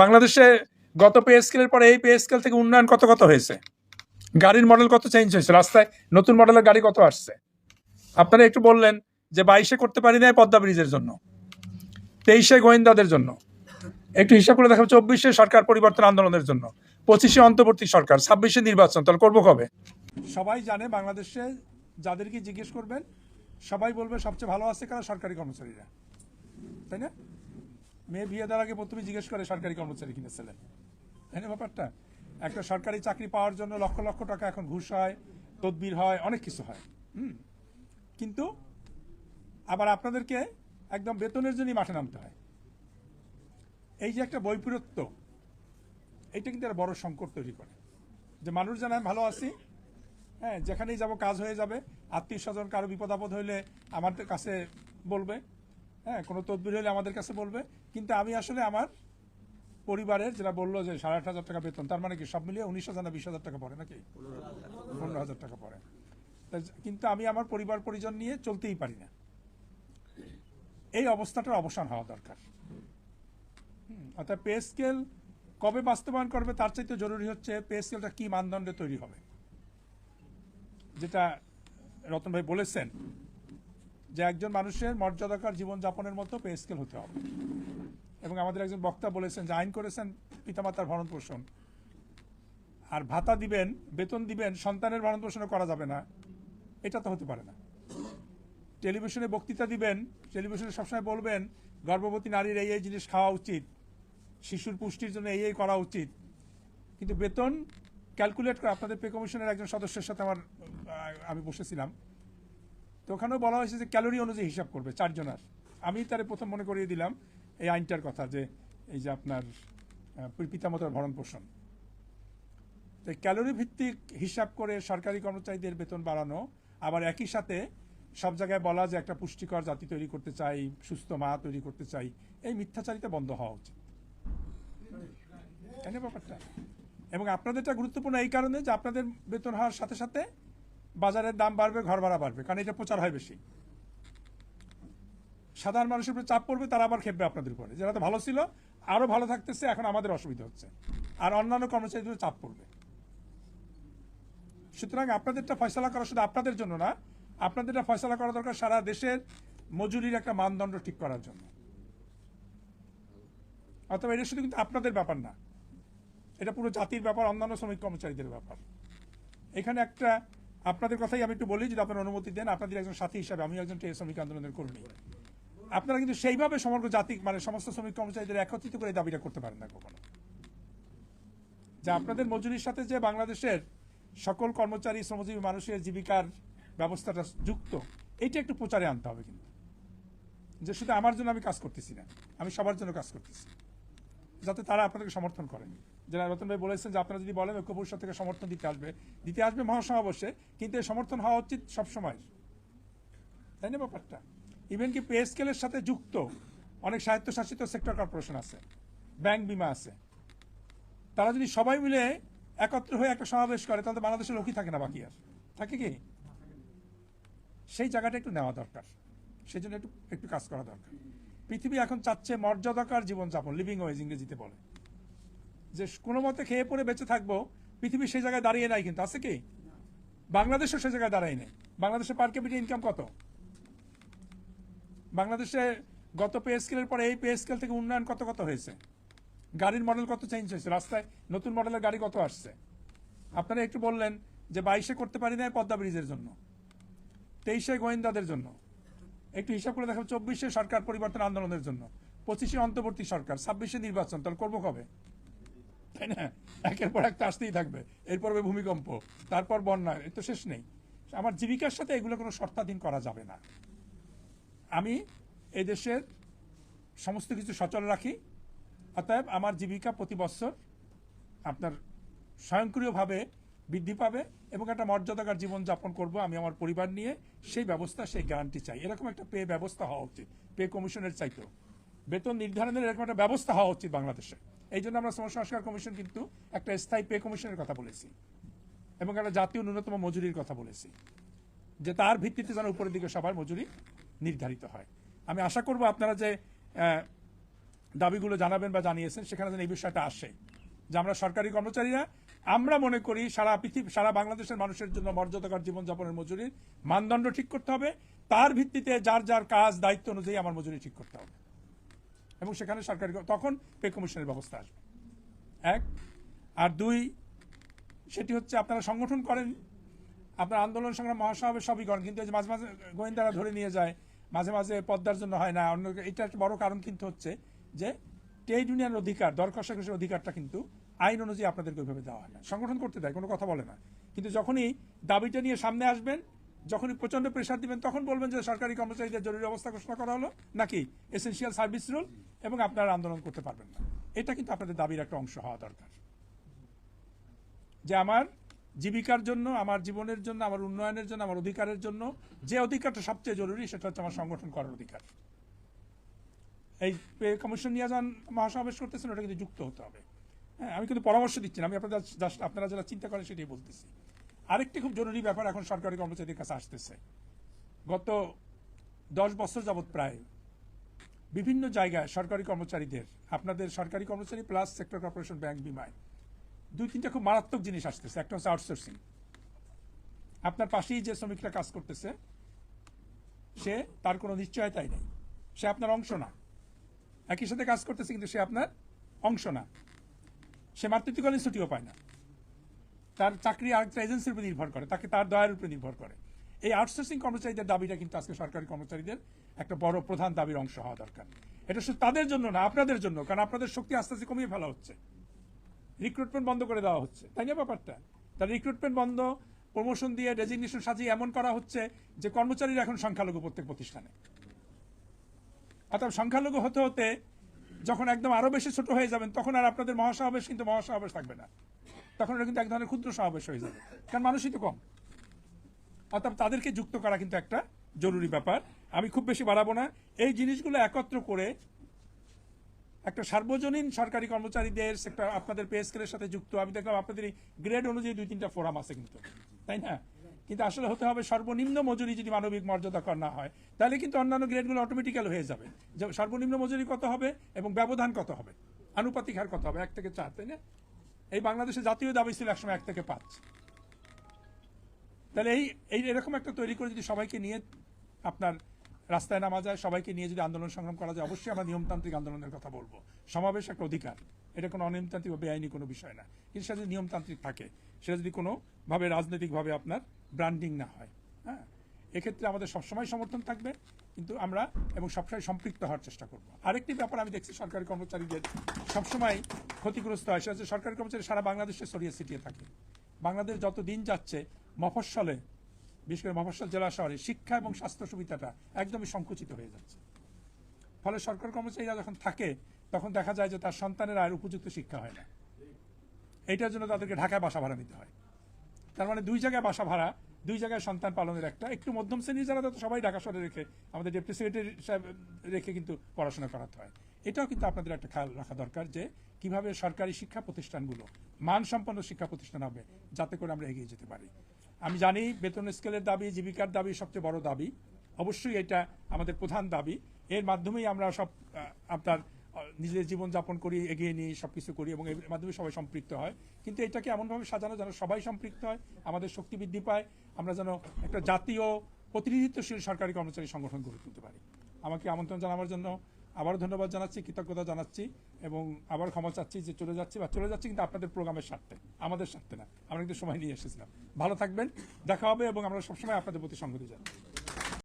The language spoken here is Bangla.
বাংলাদেশে গত পে স্কেলের পরে এই পে স্কেল থেকে উন্নয়ন কত কত হয়েছে? গাড়ির মডেল কত চেঞ্জ হয়েছে? রাস্তায় নতুন মডেলের গাড়ি কত আসছে? আপনারা একটু বললেন যে বাইশে করতে পারি না পদ্মা ব্রিজের জন্য, তেইশে গোয়েন্দাদের জন্য, একটু হিসাব করে দেখাবো, চব্বিশে সরকার পরিবর্তন আন্দোলনের জন্য, পঁচিশে অন্তর্বর্তী সরকার, ছাব্বিশে নির্বাচন, তাহলে করব কবে? সবাই জানে বাংলাদেশে যাদেরকে জিজ্ঞেস করবেন, সবাই বলবে সবচেয়ে ভালো আছে কারা? সরকারি কর্মচারীরা। তাই না? মেয়ে বিয়ে দেওয়ার আগে প্রথমে জিজ্ঞেস করে, সরকারি কর্মচারী কিনে ছেলে তাই না ব্যাপারটা? একটা সরকারি চাকরি পাওয়ার জন্য লক্ষ লক্ষ টাকা এখন ঘুষ হয়, তদবির হয়, অনেক কিছু হয়। হুম। কিন্তু আবার আপনাদেরকে একদম বেতনের জন্যই মাঠে নামতে হয়। এই যে একটা বৈপরীত্য, এইটা কিন্তু একটা বড় সংকট তৈরি করে। যে মানুষ জানে আমি ভালো আছি হ্যাঁ যেখানেই যাব কাজ হয়ে যাবে, আত্মীয় স্বজন কারও বিপদ আপদ হইলে আমাদের কাছে বলবে হ্যাঁ কোনো তদবির হলে আমাদের কাছে বলবে। কিন্তু আমি আসলে আমার পরিবারের যেটা বলল যে সাড়ে আট হাজার টাকা বেতন, তার মানে কি সব মিলিয়ে উনিশ হাজার না বিশ হাজার টাকা পড়ে নাকি? পনেরো হাজার টাকা পড়ে। কিন্তু আমি আমার পরিবার পরিজন নিয়ে চলতেই পারি না। এই অবস্থাটার অবসান হওয়া দরকার। অর্থাৎ পে স্কেল কবে বাস্তবায়ন করবে তার চাইতে জরুরি হচ্ছে পে স্কেলটা কি মানদণ্ডে তৈরি হবে। যেটা রতন ভাই বলেছেন যে একজন মানুষের মর্যাদাকর জীবনযাপনের মতো পে স্কেল হতে হবে। এবং আমাদের একজন বক্তা বলেছেন যে আইন করেছেন পিতামাতার ভরণ পোষণ আর ভাতা দিবেন, বেতন দিবেন, সন্তানের ভরণ পোষণও করা যাবে না। এটা তো হতে পারে না। টেলিভিশনে বক্তৃতা দিবেন, টেলিভিশনে সবসময় বলবেন, গর্ভবতী নারীর এই এই জিনিস খাওয়া উচিত, শিশুর পুষ্টির জন্য এই এই করা উচিত। কিন্তু বেতন ক্যালকুলেট করে আপনাদের পে কমিশনের একজন সদস্যের সাথে আমার আমি বসেছিলাম। তো ওখানেও বলা হয়েছে যে ক্যালোরি অনুযায়ী হিসাব করবে চারজনার। আমি তারে প্রথম মনে করিয়ে দিলাম এই আইনটার কথা যে এই যে আপনার পিতামাতার ভরণ পোষণ তো ক্যালোরি ভিত্তিক হিসাব করে সরকারি কর্মচারীদের বেতন বাড়ানো, আবার একই সাথে সব জায়গায় বলা যে একটা পুষ্টিকর জাতি তৈরি করতে চাই, সুস্থ মা তৈরি করতে চাই, এই মিথ্যাচারিতা বন্ধ হওয়া উচিত। ব্যাপারটা? এবং আপনাদেরটা গুরুত্বপূর্ণ এই কারণে যে আপনাদের বেতন হওয়ার সাথে সাথে বাজারের দাম বাড়বে, ঘর ভাড়া বাড়বে, কারণ এটা প্রচার হয় বেশি। সাধারণ মানুষের উপরে চাপ পড়বে, তারা আবার খেপবে আপনাদের উপরে। যারা তো ভালো ছিল, আরও ভালো থাকতেছে, এখন আমাদের অসুবিধা হচ্ছে। আর অন্যান্য কর্মচারীদের চাপ পড়বে। সুতরাং আপনাদেরটা ফয়সলা করা শুধু আপনাদের জন্য না, আপনাদেরটা ফয়সলা করা দরকার সারা দেশের মজুরির একটা মানদণ্ড ঠিক করার জন্য। অথবা এটা শুধু কিন্তু আপনাদের ব্যাপার না, এটা পুরো জাতির ব্যাপার, অন্যান্য শ্রমিক কর্মচারীদের ব্যাপার। এখানে একটা আপনাদের কথাই আমি একটু বলি, যদি আপনার অনুমতি দেন, আপনাদের একজন সাথী হিসাবে আমি একজন শ্রমিক আন্দোলনের কর্মী। আপনারা কিন্তু সেইভাবে সমগ্র জাতি মানে সমস্ত শ্রমিক কর্মচারীদের একত্রিত করে দাবিটা করতে পারেন না কখনো। যে আপনাদের মজুরির সাথে যে বাংলাদেশের সকল কর্মচারী, শ্রমজীবী মানুষের জীবিকার ব্যবস্থাটা যুক্ত এইটা একটু প্রচারে আনতে হবে কিন্তু। যে শুধু আমার জন্য আমি কাজ করতেছি না, আমি সবার জন্য কাজ করতেছি। যাতে তারা আপনাদেরকে সমর্থন করেন। যারা রতন ভাই বলেছেন যে আপনারা যদি বলেন ঐক্য পরিষদ থেকে সমর্থন দিতে আসবে দিতে আসবে মহাসমাবেশে, কিন্তু এই সমর্থন হওয়া উচিত সবসময় তাই না ব্যাপারটা? ইভেন কি পে স্কেলের সাথে যুক্ত, অনেক স্বায়ত্তশাসিত সেক্টর কর্পোরেশন আছে ব্যাংক বিমা আছে। তারা যদি সবাই মিলে একত্র হয়ে একটা সমাবেশ করে, তাহলে বাংলাদেশের লোকই থাকে না বাকি আর। থাকে কি? সেই জায়গাটা একটু নেওয়া দরকার। সেই জন্য একটু একটু কাজ করা দরকার। পৃথিবী এখন চাচ্ছে মর্যাদাকার জীবনযাপন লিভিং ওয়েজ ইংরেজিতে বলে। যে কোনো মতে খেয়ে পরে বেঁচে থাকব, পৃথিবী সেই জায়গায় দাঁড়িয়ে নাই কিন্তু, আছে কি? বাংলাদেশও সেই জায়গায় দাঁড়ায় নেই। বাংলাদেশের পার ক্যাপিটাল ইনকাম কত? বাংলাদেশে গত পে স্কেলের পরে এই পে স্কেল থেকে উন্নয়ন কত কত হয়েছে? গাড়ির মডেল কত চেঞ্জ হয়েছে? রাস্তায় নতুন মডেলের গাড়ি কত আসছে? আপনারা একটু বললেন যে বাইশে করতে পারি না পদ্মা ব্রিজের জন্য, তেইশে গোয়েন্দাদের জন্য। একটু হিসাব করে দেখাবো, চব্বিশে সরকার পরিবর্তন আন্দোলনের জন্য, পঁচিশে অন্তর্বর্তী সরকার, ছাব্বিশে নির্বাচন, তাহলে করব কবে? তাই না? একের পর একটা আসতেই থাকবে, এরপর ভূমিকম্প, তারপর বন্যা, এর তো শেষ নেই। আমার জীবিকার সাথে এগুলো কোনো শর্তাধীন করা যাবে না। আমি এই দেশের সমস্ত কিছু সচল রাখি, অতএব আমার জীবিকা প্রতি বছর আপনার স্বয়ংক্রিয়ভাবে বৃদ্ধি পাবে এবং একটা মর্যাদাকার জীবনযাপন করব আমি আমার পরিবার নিয়ে। সেই ব্যবস্থা, সেই গ্যারান্টি চাই। এরকম একটা পে ব্যবস্থা হওয়া উচিত। পে কমিশনের চাইতেও। বেতন নির্ধারণের এরকম একটা ব্যবস্থা হওয়া উচিত বাংলাদেশে। এই জন্য আমরা শ্রম সংস্কার কমিশন কিন্তু একটা স্থায়ী পে কমিশনের কথা বলেছি এবং একটা জাতীয় ন্যূনতম মজুরির কথা বলেছি, যে তার ভিত্তিতে যেন উপরের দিকে সবার মজুরি নির্ধারিত হয়। আমি আশা করব আপনারা যে দাবিগুলো জানাবেন বা জানিয়েছেন, সেখানে যেন এই বিষয়টা আসে, যে আমরা সরকারি কর্মচারীরা আমরা মনে করি সারা পৃথিবী, সারা বাংলাদেশের মানুষের জন্য মর্যাদাকর জীবনযাপনের মজুরির মানদণ্ড ঠিক করতে হবে। তার ভিত্তিতে যার যার কাজ, দায়িত্ব অনুযায়ী আমার মজুরি ঠিক করতে হবে। এবং সেখানে সরকারি তখন পে কমিশনের ব্যবস্থা আসবে। এক। আর দুই, সেটি হচ্ছে আপনারা সংগঠন করেন, আপনার আন্দোলন সংগ্রাম, মহাসমাবেশ সবই করেন, কিন্তু মাঝে মাঝে গোয়েন্দারা ধরে নিয়ে যায়, মাঝে মাঝে পদ্মার জন্য হয় না। অন্য এটা একটা বড় কারণ কিন্তু হচ্ছে যে ট্রেড ইউনিয়ন অধিকার দর কষাকষির অধিকারটা কিন্তু আইন অনুযায়ী আপনাদেরকে ওইভাবে দেওয়া হয় না। সংগঠন করতে দেয়, কোনো কথা বলে না। কিন্তু যখনই দাবিটা নিয়ে সামনে আসবেন, যখনই প্রচণ্ড প্রেশার দিবেন, তখন বলবেন যে সরকারি কর্মচারীদের জরুরি অবস্থা ঘোষণা করা হলো, নাকি এসেন্সিয়াল সার্ভিস রুল এবং আপনারা আন্দোলন করতে পারবেন না। এটা কিন্তু আপনাদের দাবির একটা অংশ হওয়া দরকার। যে আমার জীবিকার জন্য, আমার জীবনের জন্য, আমার উন্নয়নের জন্য, আমার অধিকারের জন্য যে অধিকারটা সবচেয়ে জরুরি, সেটা হচ্ছে আমার সংগঠন করার অধিকার। এই পে কমিশন নিয়ে যান, মহাসমাবেশ করতেছেন, ওটা কিন্তু যুক্ত হতে হবে। হ্যাঁ আমি কিন্তু পরামর্শ দিচ্ছি না। আমি আপনাদের জাস্ট আপনারা যারা চিন্তা করেন সেটাই বলতেছি। আরেকটি খুব জরুরি ব্যাপার এখন সরকারি কর্মচারীদের কাছে আসতেছে। গত দশ বছর যাবৎ প্রায় বিভিন্ন জায়গায় সরকারি কর্মচারীদের, আপনাদের সরকারি কর্মচারী প্লাস সেক্টর কর্পোরেশন ব্যাংক বিমায় দুই তিনটা খুব মারাত্মক জিনিস আসতেছে। একটা হচ্ছে আউটসোর্সিং। আপনার পাশেই যে শ্রমিকরা কাজ করতেছে, সে তার কোনো নিশ্চয়তাই নেই। সে আপনার অংশ না। একই সাথে কাজ করতেছে কিন্তু সে আপনার অংশ না। সে মাতৃত্বকালীন ছুটিও পায় না। তার চাকরি আরেকটা এজেন্সির উপর নির্ভর করে, তাকে তার দয়ের উপরে নির্ভর করে। এই আউটসোর্সিং কর্মচারীদের দাবিটা কিন্তু আজকে সরকারি কর্মচারীদের একটা বড় প্রধান দাবির অংশ হওয়া দরকার। এটা শুধু তাদের জন্য না, আপনাদের জন্য, কারণ আপনাদের শক্তি আস্তে আস্তে কমিয়ে ফেলা হচ্ছে। রিক্রুটমেন্ট বন্ধ করে দেওয়া হচ্ছে, তাই না ব্যাপারটা? তার রিক্রুটমেন্ট বন্ধ প্রমোশন দিয়ে ডেজিগনেশন সাজিয়ে এমন করা হচ্ছে যে কর্মচারীরা এখন সংখ্যালঘু প্রত্যেক প্রতিষ্ঠানে। অর্থাৎ সংখ্যালঘু হতে হতে যখন একদম আরও বেশি ছোট হয়ে যাবেন, তখন আর আপনাদের মহাসমাবেশ কিন্তু মহাসমাবেশ থাকবে না। তখন এটা কিন্তু এক ধরনের ক্ষুদ্র সমাবেশ হয়ে যাবে। কারণ মানুষই তো কম। অর্থাৎ তাদেরকে যুক্ত করা কিন্তু একটা জরুরি ব্যাপার। আমি খুব বেশি বাড়াবো না। এই জিনিসগুলো একত্র করে একটা সার্বজনীন সরকারি কর্মচারীদের সেক্টর আপনাদের পে স্কেলের সাথে যুক্ত। আমি দেখলাম আপনাদের গ্রেড অনুযায়ী দুই তিনটা ফোরাম আছে কিন্তু। তাই না? কিন্তু আসলে হতে হবে সর্বনিম্ন মজুরি যদি মানবিক মর্যাদা করা না হয়, তাহলে কিন্তু অন্যান্য গ্রেডগুলো অটোমেটিক্যাল হয়ে যাবে। সর্বনিম্ন মজুরি কত হবে এবং ব্যবধান কত হবে? আনুপাতিক হার কত হবে? এক থেকে চার, তাই না? এই বাংলাদেশের জাতীয় দাবি ছিল একসময় এক থেকে পাঁচ। তাহলে এই এই এরকম একটা তৈরি করে যদি সবাইকে নিয়ে আপনার রাস্তায় নামা যায়, সবাইকে নিয়ে যদি আন্দোলন সংগ্রাম করা যায়, অবশ্যই আমরা নিয়মতান্ত্রিক আন্দোলনের কথা বলব। সমাবেশ একটা অধিকার। এটা কোনো অনিয়মতান্ত্রিক বা বেআইনি কোনো বিষয় না। কিন্তু সেটা যদি নিয়মতান্ত্রিক থাকে, সেটা যদি কোনোভাবে রাজনৈতিকভাবে আপনার ব্র্যান্ডিং না হয় হ্যাঁ? এক্ষেত্রে আমাদের সবসময় সমর্থন থাকবে, কিন্তু আমরা এবং সবসময় সম্পৃক্ত হওয়ার চেষ্টা করব। আরেকটি ব্যাপার আমি দেখছি সরকারি কর্মচারীদের সবসময় ক্ষতিগ্রস্ত হয়, সেটা হচ্ছে সরকারি কর্মচারী সারা বাংলাদেশে ছড়িয়ে ছিটিয়ে থাকে। বাংলাদেশ যত দিন যাচ্ছে, মফস্বলে বিশেষ করে মফস্বল জেলা শহরে শিক্ষা এবং স্বাস্থ্য সুবিধাটা একদমই সংকুচিত হয়ে যাচ্ছে। ফলে সরকার কর্মচারীরা যখন থাকে, তখন দেখা যায় যে তার সন্তানের আর উপযুক্ত শিক্ষা হয় না। এইটার জন্য তাদেরকে ঢাকায় বাসা ভাড়া নিতে হয়। তার মানে দুই জায়গায় বাসা ভাড়া, দুই জায়গায় সন্তান পালনের একটা। একটু মধ্যম শ্রেণির যারা তো সবাই ঢাকা শহরে রেখে, আমাদের ডেপুটি সেক্রেটারি সাহেব রেখে কিন্তু পড়াশোনা করাতে হয়। এটাও কিন্তু আপনাদের একটা খেয়াল রাখা দরকার যে, কীভাবে সরকারি শিক্ষা প্রতিষ্ঠানগুলো মানসম্পন্ন শিক্ষা প্রতিষ্ঠান হবে, যাতে করে আমরা এগিয়ে যেতে পারি। আমি জানি বেতন স্কেলের দাবি, জীবিকার দাবি সবচেয়ে বড় দাবি। অবশ্যই এটা আমাদের প্রধান দাবি। এর মাধ্যমেই আমরা সব আপনার নিজেদের জীবনযাপন করি, এগিয়ে নিই সব কিছু করি এবং এর মাধ্যমে সবাই সম্পৃক্ত হয়। কিন্তু এটাকে এমনভাবে সাজানো যেন সবাই সম্পৃক্ত হয়, আমাদের শক্তি বৃদ্ধি পায়, আমরা যেন একটা জাতীয় প্রতিনিধিত্বশীল সরকারি কর্মচারী সংগঠন গড়ে তুলতে পারি। আমাকে আমন্ত্রণ জানাবার জন্য আবারও ধন্যবাদ জানাচ্ছি, কৃতজ্ঞতা জানাচ্ছি এবং আবার ক্ষমা চাচ্ছি যে চলে যাচ্ছি বা চলে যাচ্ছি কিন্তু আপনাদের প্রোগ্রামের স্বার্থে, আমাদের স্বার্থে না। আমরা কিন্তু সময় নিয়ে এসেছিলাম। ভালো থাকবেন, দেখা হবে এবং আমরা সবসময় আপনাদের প্রতি সঙ্গতি জানাই